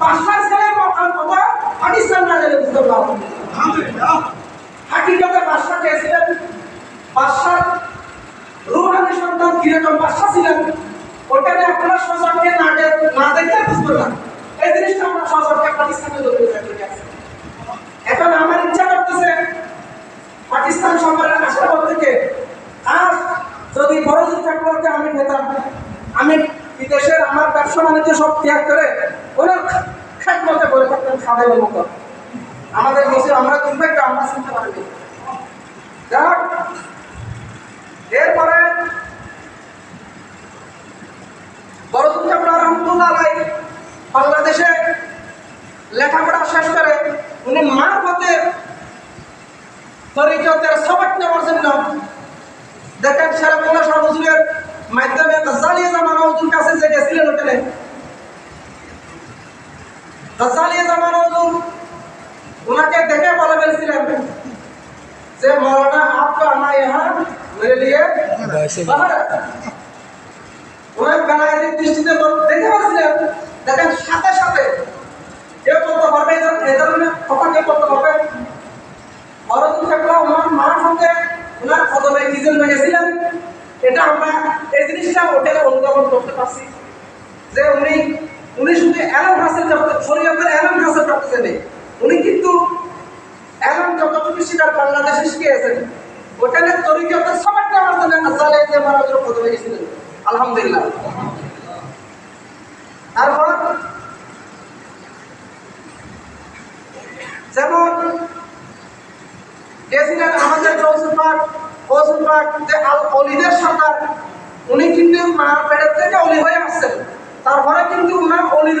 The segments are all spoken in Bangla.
বাদশার ছেলে মকাম কথা পাকিস্তান না বুঝতে পারলাম হাকিকতে বাদশা কে ছিলেন। রুহানি সন্তান কীরকম বাদশা ছিলেন ওটাকে আপনারা সচরকে না না দেখলে বুঝবেন না। এই জিনিসটা আমরা সচরকে পাকিস্তানে ধরে রাখতে এখন আমার ইচ্ছা করতেছে পাকিস্তান সরকারের আশাবাদ থেকে আর যদি বড় চাকরিকে আমি পেতাম আমি বিদেশের আমার ব্যবসা বাণিজ্য সব ত্যাগ করে মতো খাদের মতো। আমাদের আমরা আমরা যাক, এরপরে বাংলাদেশে লেখাপড়া শেষ করে উনি মার পথে তরিকতের সবাক নেওয়ার জন্য দেখেন, সেরা শাহ হুজুরের মাধ্যমে গাজালিয়া জামানা হুজুর কাছে যে গেছিলেন ওখানে ওনাকে দেখে বলে ফেলছিলেন যে মৌলানা আপকা আমার ইহা মেরে লিয়ে ওনার বেলায়ের দৃষ্টিতে দেখে ফেলছিলেন দেখেন সাতাশ করতেছেন এই। উনি কিন্তু অ্যালাম যতটুকু শিকার বাংলাদেশে শিখিয়েছেন ওখানে তরিকতের আমার জন্য প্রথমে গেছিলেন। আলহামদুলিল্লাহ। তারপর যেমন গেছিলেন আমাদের কৌশল পাক কৌশল পাক যে অলিদের সরকার, উনি কিন্তু মার পেটের থেকে অলি হয়ে আসছেন। তারপরে কিন্তু উনার অলির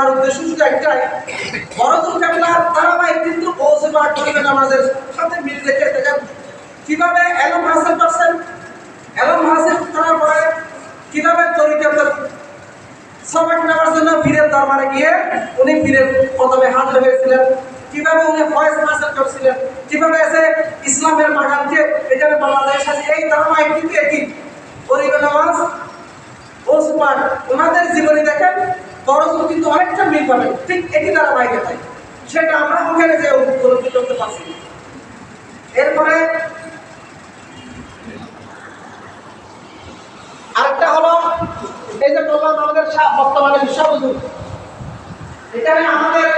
উদ্দেশ্য শুধু একটাই বড় দুর্ঘটনার ধারাবাহিক কিন্তু ওসমান গরিবে নামাজের সাথে মিল রেখে দেখেন কীভাবে এলম হাসিল করছেন? এলম হাসিল করার পরে কীভাবে তরিকাতের সবাক নেওয়ার জন্য পীরের দরবারে গিয়ে উনি পীরের প্রথমে হাজির হয়েছিলেন কীভাবে উনি ফয়েজ হাসিল করছিলেন? কীভাবে এসে ইসলামের বাগানকে, এখানে বাংলাদেশ আছে, এই ধারাবাহিক কিন্তু একই। গরিবে নামাজ ওসমান ওনাদের জীবনী দেখেন। কিন্তু অনেকটা মিল পাবে। ঠিক সেটা আমরা ওখানে যে উপলব্ধি করতে পারছি। এরপরে আরেকটা হলো, এই যে বললাম আমাদের বর্তমানে বিশ্ববধূ এখানে আমাদের